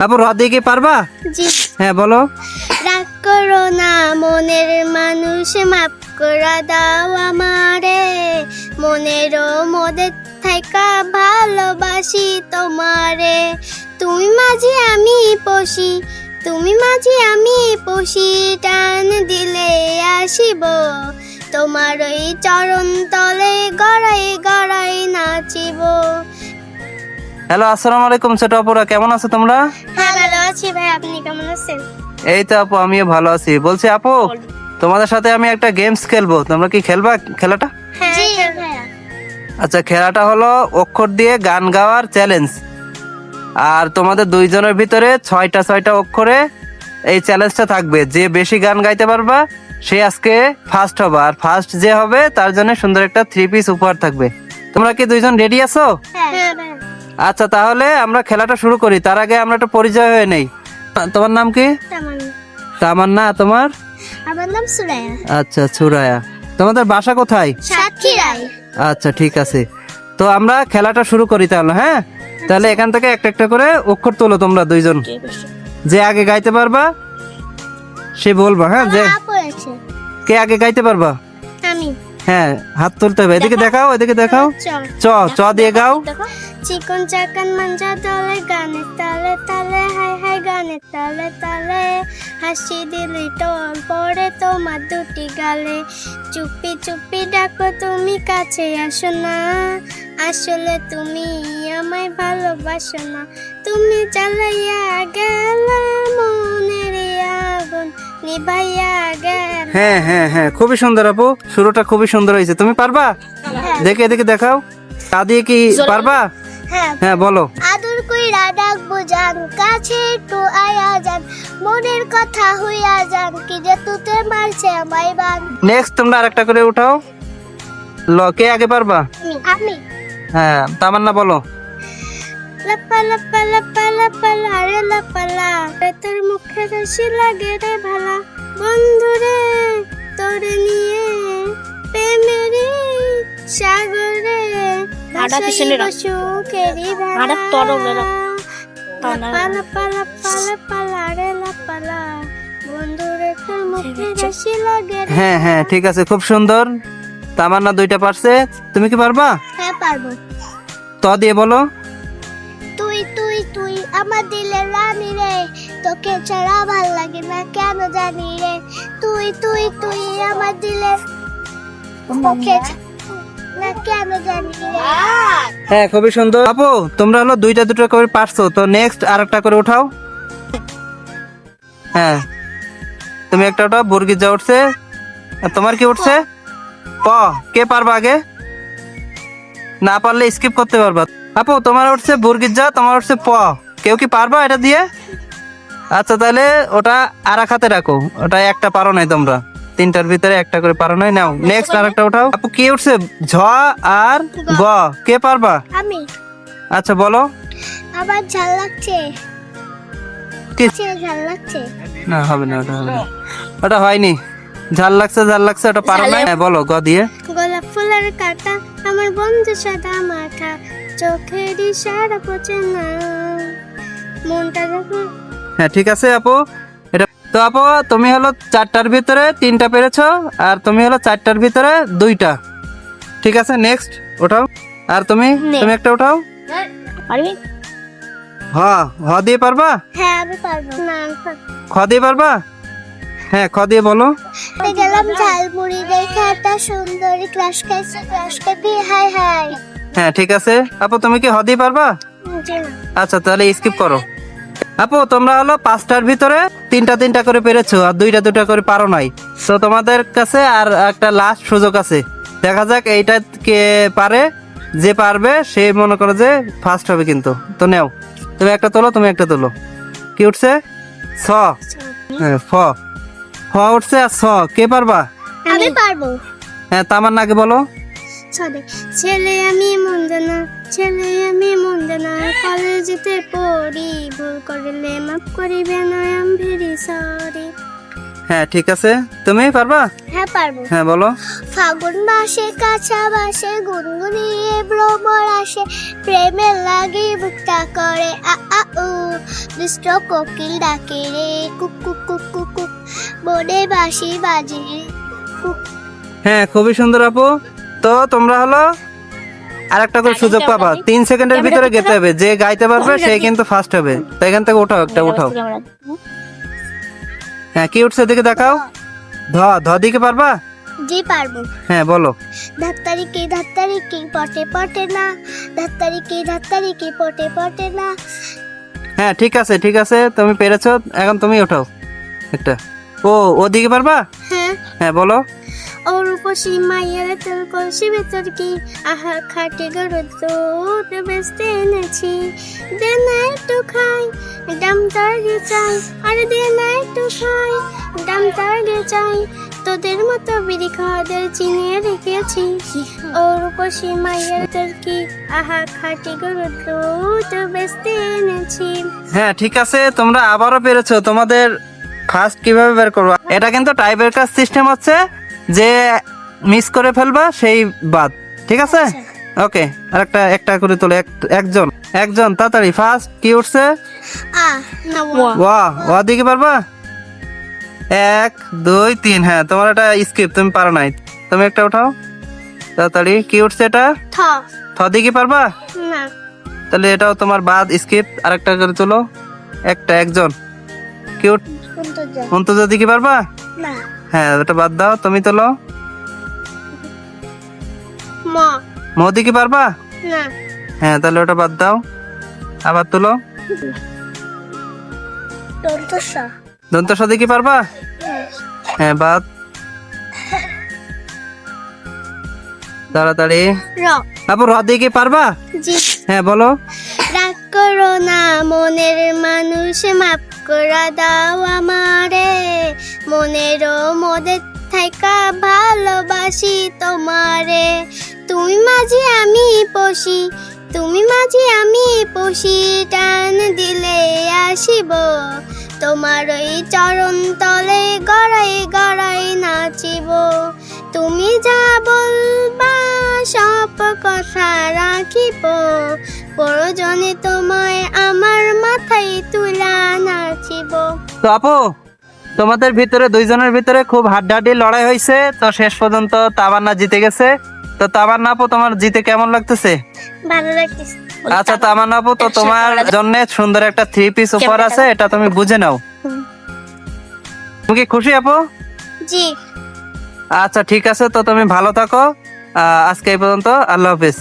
তারপর র দিয়ে কি পারবা? জি। হ্যাঁ বলো। রাগ করো না মনের মানুষ মাপ করে দাও আমারে। মনেরও মদের থাকা ভালোবাসি তোমারে। তুমি মাঝে আমি পশি তুমি মাঝে আমি পশি। টান দিলে আসিব তোমার ওই চরণ তলে গড়াই গড়াই নাচিব। হ্যালো আসসালামু আলাইকুম ছোট আপুরা কেমন আছো তোমরা? হ্যাঁ ভালো আছি। ভাই আপনি কেমন আছেন? এই তো আপু আমিও ভালো আছি। বলছি আপু তোমাদের সাথে আমি একটা গেমস খেলব। তোমরা কি খেলবা খেলাটা? হ্যাঁ আচ্ছা খেলাটা হলো অক্ষর দিয়ে গান গাওয়ার চ্যালেঞ্জ আর তোমাদের দুইজনের ভিতরে ছয়টা ছয়টা অক্ষরে এই চ্যালেঞ্জটা থাকবে। যে বেশি গান গাইতে পারবা সে আজকে ফার্স্ট হবে। আর ফার্স্ট যে হবে তার জন্য সুন্দর একটা থ্রি পিস উপহার থাকবে। তোমরা কি দুইজন রেডি আছো? হ্যাঁ ভাইয়া। আচ্ছা তাহলে আমরা খেলাটা শুরু করি। তার আগে আমরা একটা পরিচয় হয়ে নেই। তোমার নাম কি? তামান্না। তোমার? আমার নাম সুরায়া আচ্ছা ছুরায়া তোমাদের বাসা কোথায়? সাতক্ষী রায় আচ্ছা ঠিক আছে। তো আমরা খেলাটা শুরু করি তাহলে হ্যাঁ? তাহলে এখান থেকে একটা একটা করে অক্ষর তোলো তোমরা দুইজন। যে আগে গাইতে পারবা সে বলবা হ্যাঁ যে কে আগে গাইতে পারবা? আমি। হ্যাঁ হাত তুলতে হবে। এদিকে দেখাও। এদিকে দেখাও। চ চ দিয়ে গাও। দেখো চিকন চাকান মাঞ্জা তলে গানে তালে তালে হাই হাই গানে তালে তালে। হাসি দিলি টল পড়ে তোমার দুটি গালে। চুপি চুপি ডাকো তুমি কাছে আসো না। আসলে তুমি আমায় ভালোবাসো না। তুমি চালাইয়া গেলে মনের আগুন নিভাইয়া গেল। হ্যাঁ হ্যাঁ হ্যাঁ খুবই সুন্দর আপু। শুরুটা খুবই সুন্দর হয়েছে। তুমি পারবা? দেখে এদিকে দেখাও। তা দিয়ে কি পারবা? হ্যাঁ। হ্যাঁ বলো। আদর কইরা ডাকবো জান কাছে একটু আয়া যান। মনের কথা হইয়া যান কি যে তুতে মারছে আমায় বান। নেক্সট তোমরা আরেকটা করে উঠাও। ল কে আগে পারবা? আমি হ্যাঁ তামান্না বলো। লাপা লাপা লাপা লাপা লারে লাপা লা। তোর মুখে হাসি লাগে রে ভালা। বন্ধু রে তোরে নিয়ে হ্যাঁ হ্যাঁ ঠিক আছে খুব সুন্দর। তামান্না দুইটা পারছে। তুমি কি পারবা? হ্যাঁ পারব। ত দিয়ে বলো। তুই তুই তুই আমার দিলে রানী রে। তোকে ছাড়া ভালো লাগে না কেন জানি রে। তুই তুই তুই আমার দিলে হ্যাঁ খুবই সুন্দর। আপু, তোমরা হলো দুইটা দুটো করে পারছ, তো নেক্সট আরেকটা করে উঠাও। হ্যাঁ। তুমি একটা উঠাও বর্গির যা উঠছে। আর তোমার কি উঠছে? প কে পারবা আগে? না পারলে স্কিপ করতে পারবা। আপু, তোমার উঠছে বর্গির তোমার উঠছে প। কেউ কি পারবা এটা দিয়ে? আচ্ছা তাহলে ওটা আর এক হাতে রাখো। ওটা একটা পারো নাই তোমরা। তিনটার ভিতরে একটা করে পারো। নাই নাও নেক্সট আরেকটা উঠাও। আপু কি উঠছে? ঝ আর গ কে পারবা? আমি। আচ্ছা বলো। আবার ঝাল লাগছে। কি? ঝাল লাগছে। না হবে না ওটা হবে না। ওটা হয়নি। ঝাল লাগছে ঝাল লাগছে ওটা পারো না হ্যাঁ, বলো গ দিয়ে। গোলাপ ফুলের কাটা আমার বন্ধু সাদা মাথা চোখের ইশারা পচে না মনটা যখন হ্যাঁ ঠিক আছে আপু। তো আপু তুমি হলো চারটার ভিতরে তিনটা পেরেছ আর তুমি হলো চারটার ভিতরে দুইটা। ঠিক আছে নেক্সট ওঠাও। আর তুমি তুমি একটা পারবি হ হ দিয়ে পারবা? হ্যাঁ আমি পারব। না। খ দিয়ে পারবা? হ্যাঁ খ দিয়ে বলো। গেলাম ঝালমুড়ি দেখে একটা সুন্দরী ক্লাস খাইছে ক্লাস খাবি হাই হাই। হ্যাঁ ঠিক আছে। আপু তুমি কি হ দিয়ে পারবা? আচ্ছা তাহলে স্কিপ করো। আপু তোমরা হলো পাঁচটার ভিতরে তিনটা তিনটা করে পেরেছ আর দুইটা দুইটা করে পারো নাই। তো তোমাদের কাছে আর একটা লাস্ট সুযোগ আছে। দেখা যাক এইটা কে পারে যে পারবে সে মনে করো যে ফার্স্ট হবে কিন্তু। তো নেও তুমি একটা তোলো তুমি একটা তোলো। কি উঠছে? ছ হ্যাঁ ফ ফ উঠছে আর ছ কে পারবা? আমি পারব। হ্যাঁ তামার নাকে বলো ছেলে আমি মন্দ না ছেলে আমি মন্দ না কলেজেতে পড়ি। ভুল করলে মাফ করিবে না আম ভেরি সরি হ্যাঁ ঠিক আছে। তুমি পারবা? হ্যাঁ পারব। হ্যাঁ বলো। ফাগুন মাসে কাঁচা বাসে গুনগুনিয়ে ভ্রমর আসে। প্রেমের লাগে বুকটা করে আ আ উ। দুষ্ট কোকিল ডাকে রে কুক কুক কুক কুক কুক বনে বাঁশি বাজে কুক হ্যাঁ খুবই সুন্দর আপু। তো তোমরা হলো আর একটা করে সুযোগ পাবা। তিন সেকেন্ডের ভিতরে গেতে হবে। যে গাইতে পারবে সে কিন্তু ফার্স্ট হবে। তো এখান থেকে উঠাও একটা উঠাও। হ্যাঁ কি উঠছে দিকে দেখাও। ধ ধ দিকে পারবা? জি পারব। হ্যাঁ বলো। ধাত্তারি কি ধাত্তারি কি পটে পটে না। ধাত্তারি কি ধাত্তারি কি পটে পটে না। হ্যাঁ ঠিক আছে ঠিক আছে। তুমি পেরেছ। এখন তুমি ওঠাও একটা। ও ওদিকে পারবা? হ্যাঁ। হ্যাঁ বলো। ওর উপসী মায়ের তোর কলসি ভেতর কি আহা খাটে গরু দুধ বেচতে এনেছি। দে না একটু খাই, দাম তার চাই। আরে দে না একটু খাই, দাম তার চাই। তোদের মতো বিড়ি খাওয়াদের চিনিয়ে রেখেছি। ওর উপসী মায়ের কি আহা খাটে গরু দুধ বেচতে এনেছি। হ্যাঁ ঠিক আছে, তোমরা আবারও পেরেছ। তোমাদের ফার্স্ট কীভাবে বের করবা? এটা কিন্তু টাই ব্রেকার সিস্টেম হচ্ছে যে মিস করে ফেলবা সেই বাদ। ঠিক আছে? ওকে আর একটা একটা করে তোলো এক- একজন। একজন তাড়াতাড়ি ফার্স্ট কি উঠছে? আ না ওয়া। ওয়া দিকে পারবা? এক দুই তিন হ্যাঁ তোমার এটা স্কিপ তুমি পারো নাই। তুমি একটা উঠাও। তাড়াতাড়ি কি উঠছে এটা? থ। থ দিকে পারবা? না। তাহলে এটাও তোমার বাদ স্কিপ আর একটা করে তোলো। একটা একজন। কি উঠ অন্তর্জাল দিকে পারবা? না। হ্যাঁ ওটা বাদ দাও তুমি তোলো ম। মোদি কি পারবা? না হ্যাঁ তাহলে ওটা বাদ দাও। আবার তোলো। দন্তসা। দন্ত সাথে কি পারবা? হ্যাঁ বাদ। তাড়াতাড়ি। আপু র দিকে পারবা? হ্যাঁ বলো। রাগ করো না মনের মানুষ মাপ করে দাও আমারে। মনের মধ্যে থাকা ভালোবাসি তোমারে। তুমি মাঝি আমি পশি, তুমি মাঝি আমি পশি। টান দিলে আসিব, তোমার ওই চরণ তলে গড়াই গড়াই নাচিব। তুমি যা বলবা সব কথা রাখিব, প্রয়োজনে তোমায় তো আপু তোমাদের ভিতরে দুইজনের ভিতরে খুব হাড্ডাহাড্ডি লড়াই হয়েছে তো শেষ পর্যন্ত তামান্না জিতে গেছে। তো তামান্না আপু তোমার জিতে কেমন লাগতেছে? ভালো লাগতেছে। আচ্ছা তামান্না আপু তো তোমার জন্য সুন্দর একটা থ্রি পিস উপহার আছে এটা তুমি বুঝে নাও। তুমি কি খুশি আপু? জি। আচ্ছা ঠিক আছে তো তুমি ভালো থাকো। আজকে এই পর্যন্ত আল্লাহ হাফিজ।